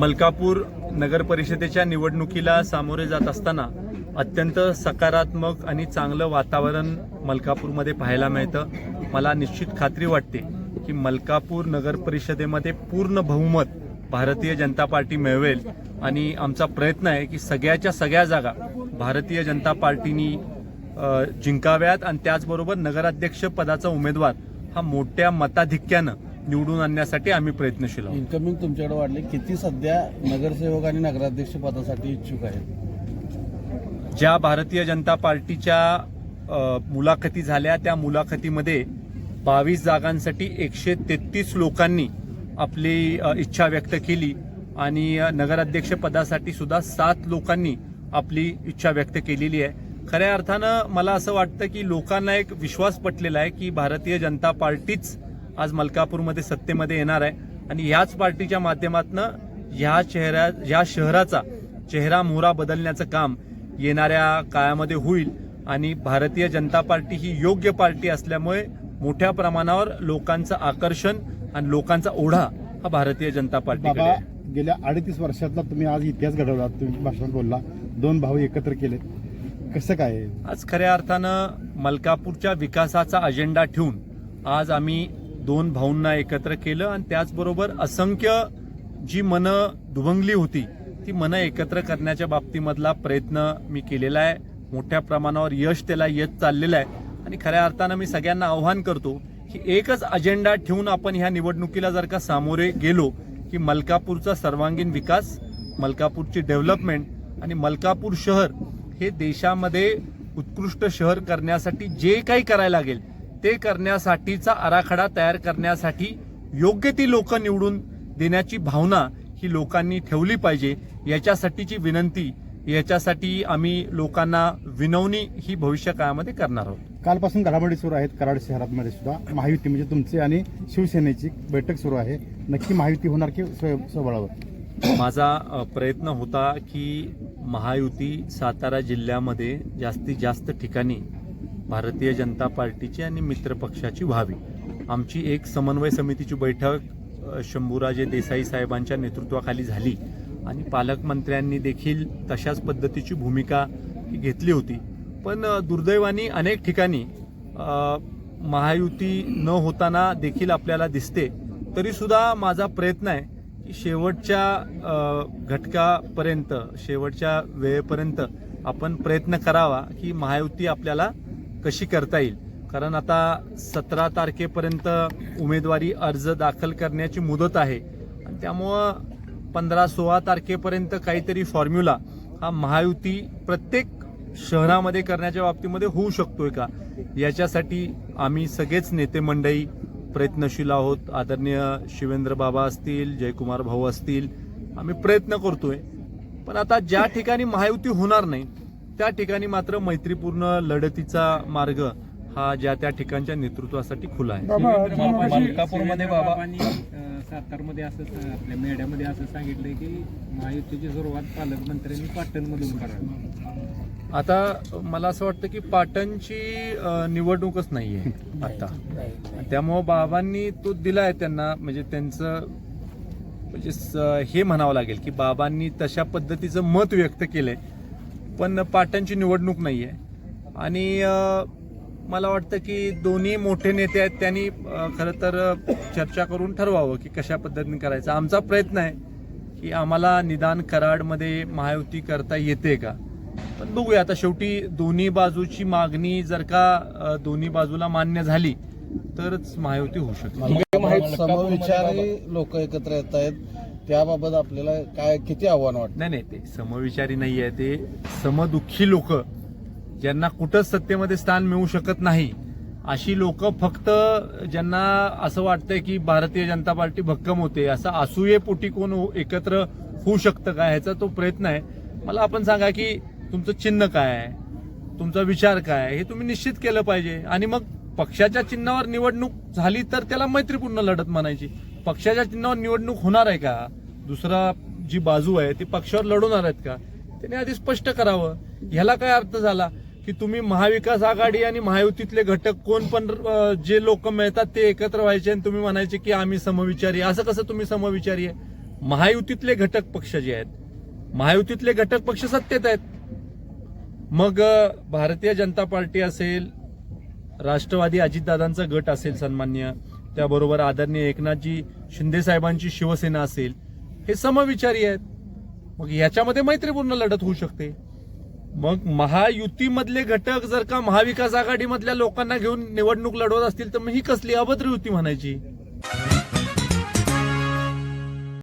मलकापूर नगर परिषदेच्या निवडणुकीला सामोरे जात असताना अत्यंत सकारात्मक आणि चांगलं वातावरण मलकापूरमध्ये पाहायला मिळतं. मला निश्चित खात्री वाटते की मलकापूर नगर परिषदेमध्ये पूर्ण बहुमत भारतीय जनता पार्टी मिळवेल. आणि आमचा प्रयत्न आहे की सगळ्याच्या सगळ्या जागा भारतीय जनता पार्टीनी जिंकाव्यात. आणि त्याचबरोबर नगराध्यक्ष पदाचा उमेदवार हा मोठ्या मताधिक्यानं निवडून आणण्यासाठी आम्ही प्रयत्नशील आहोत. इन्कमिंग तुमच्याकडे वाढले. किती सध्या नगरसेवक आणि नगराध्यक्ष पदासाठी इच्छुक आहेत? ज्या भारतीय जनता पार्टीच्या मुलाखती झाल्या त्या मुलाखतीमध्ये बावीस जागांसाठी एकशे तेहतीस लोकांनी आपली इच्छा व्यक्त केली आणि नगराध्यक्ष पदासाठी सुद्धा सात लोकांनी आपली इच्छा व्यक्त केलेली आहे. खऱ्या अर्थानं मला असं वाटतं की लोकांना एक विश्वास पटलेला आहे की भारतीय जनता पार्टीच आज मलकापूरमध्ये सत्तेमध्ये येणार आहे. आणि ह्याच पार्टीच्या माध्यमातून ह्या चेहऱ्या ह्या शहराचा चेहरा मोहरा बदलण्याचं काम येणाऱ्या काळामध्ये होईल. आणि भारतीय जनता पार्टी ही योग्य पार्टी असल्यामुळे मोठ्या प्रमाणावर लोकांचं आकर्षण आणि लोकांचा ओढा हा भारतीय जनता पार्टीकडे गेल्या अडीच वर्षातला तुम्ही आज इतिहास घडवला तुम्ही भाषणात बोलला. दोन भाऊ एकत्र केले. कसं काय? आज खऱ्या अर्थानं मलकापूरच्या विकासाचा अजेंडा ठेवून आज आम्ही दोन भाऊंना एकत्र केलं आणि त्याचबरोबर असंख्य जी मनं दुभंगली होती ती मनं एकत्र करण्याच्या बाबतीमधला प्रयत्न मी केलेला आहे. मोठ्या प्रमाणावर यश त्याला येत चाललेलं आहे. आणि खऱ्या अर्थानं मी सगळ्यांना आव्हान करतो की एकच अजेंडा ठेवून आपण ह्या निवडणुकीला जर का सामोरे गेलो की मलकापूरचा सर्वांगीण विकास मलकापूरची डेव्हलपमेंट आणि मलकापूर शहर हे देशामध्ये उत्कृष्ट शहर करण्यासाठी जे काही करायला लागेल ते करण्यासाठीचा आराखडा तयार करण्यासाठी योग्य ती लोक निवडून देण्याची भावना ही लोकांनी ठेवली पाहिजे. याच्यासाठीची विनंती याच्यासाठी आम्ही लोकांना विनवणी ही भविष्य काळामध्ये करणार आहोत. कालपासून घडामोडी सुरू आहेत. कराड शहरामध्ये सुद्धा महायुती म्हणजे तुमची आणि शिवसेनेची बैठक सुरू आहे. नक्की महायुती होणार की स्वबळावर? माझा प्रयत्न होता की महायुती सातारा जिल्ह्यामध्ये जास्तीत जास्त ठिकाणी भारतीय जनता पार्टीची आणि मित्र पक्षाची व्हावी. आमची एक समन्वय समितीची बैठक शंभूराजे देसाई साहेबांच्या नेतृत्वाखाली झाली आणि पालकमंत्र्यांनी देखील तशाच पद्धतीची भूमिका घेतली होती. पण दुर्दैवानी अनेक ठिकाणी महायुती न होताना देखील आपल्याला दिसते. तरीसुद्धा माझा प्रयत्न आहे की शेवटच्या घटकापर्यंत शेवटच्या वेळेपर्यंत आपण प्रयत्न करावा की महायुती आपल्याला कशी करता येईल? कारण आता सतरा तारखेपर्यंत उमेदवारी अर्ज दाखल करण्याची मुदत आहे. आणि त्यामुळं पंधरा सोळा तारखेपर्यंत काहीतरी फॉर्म्युला हा महायुती प्रत्येक शहरामध्ये करण्याच्या बाबतीमध्ये होऊ शकतोय का? याच्यासाठी आम्ही सगळेच नेते मंडळी प्रयत्नशील आहोत. आदरणीय शिवेंद्र बाबा असतील जयकुमार भाऊ असतील आम्ही प्रयत्न करतोय. पण आता ज्या ठिकाणी महायुती होणार नाही त्या ठिकाणी मात्र मैत्रीपूर्ण लढतीचा मार्ग हा ज्या त्या ठिकाणच्या नेतृत्वासाठी खुला आहे. मलकापूरमध्ये बाबांनी सातारमध्ये असं आपल्या मेढ्यामध्ये असं सांगितलंय की महायुतीची सुरुवात पालकमंत्र्यांनी पाटणमधून करावी. आता मला असं वाटतं की पाटणची निवडणूकच नाहीये आता. त्यामुळं बाबांनी तो दिलाय त्यांना म्हणजे त्यांचं म्हणजे हे म्हणावं लागेल की बाबांनी तशा पद्धतीचं मत व्यक्त केलंय. पण पाटणची निवडणूक नाहीये आणि मला वाटतं की दोन्ही मोठे नेते आहेत त्यांनी खरं तर चर्चा करून ठरवावं की कशा पद्धतीने करायचं आमचा प्रयत्न आहे की आम्हाला निदान कराडमध्ये महायुती करता येते का पण बघूया आता शेवटी दोन्ही बाजूची मागणी जर का दोन्ही बाजूला मान्य झाली तरच महायुती होऊ शकते समविचारी लोक एकत्र येत आहेत त्याबाबत आपल्याला काय किती आव्हान वाटतं? नाही नाही ते समविचारी नाही आहे ते समदुःखी लोक ज्यांना कुठंच सत्तेमध्ये स्थान मिळू शकत नाही अशी लोक फक्त ज्यांना असं वाटतंय की भारतीय जनता पार्टी भक्कम होते असं असूयेपोटी कोण हो- एकत्र होऊ शकतं का ह्याचा तो प्रयत्न आहे. मला आपण सांगा की तुमचं चिन्ह काय आहे? तुमचा विचार काय आहे? हे तुम्ही निश्चित केलं पाहिजे. आणि मग पक्षाच्या चिन्हावर निवडणूक झाली तर त्याला मैत्रीपूर्ण लढत म्हणायची. पक्षाच्या चिन्हावर निवडणूक होणार आहे का? दुसरा जी बाजू आहे ती पक्षावर लढवणार आहेत का? त्याने आधी स्पष्ट करावं. ह्याला काय अर्थ झाला? की तुम्ही महाविकास आघाडी आणि महायुतीतले घटक कोण पण जे लोक मिळतात ते एकत्र व्हायचे आणि तुम्ही म्हणायचे की आम्ही समविचारी. असं कसं तुम्ही समविचारी आहे? महायुतीतले घटक पक्ष जे आहेत महायुतीतले घटक पक्ष सत्तेत आहेत. मग भारतीय जनता पार्टी असेल राष्ट्रवादी अजितदादांचा गट असेल सन्मान्य त्याबरोबर आदरणीय एकनाथजी शिंदे साहेबांची शिवसेना असेल हे समविचारी आहेत. मग याच्यामध्ये मैत्रीपूर्ण लढत होऊ शकते. मग महायुतीमधले घटक जर का महाविकास आघाडीमधल्या लोकांना घेऊन निवडणूक लढवत असतील तर मग ही कसली अभद्र युती म्हणायची?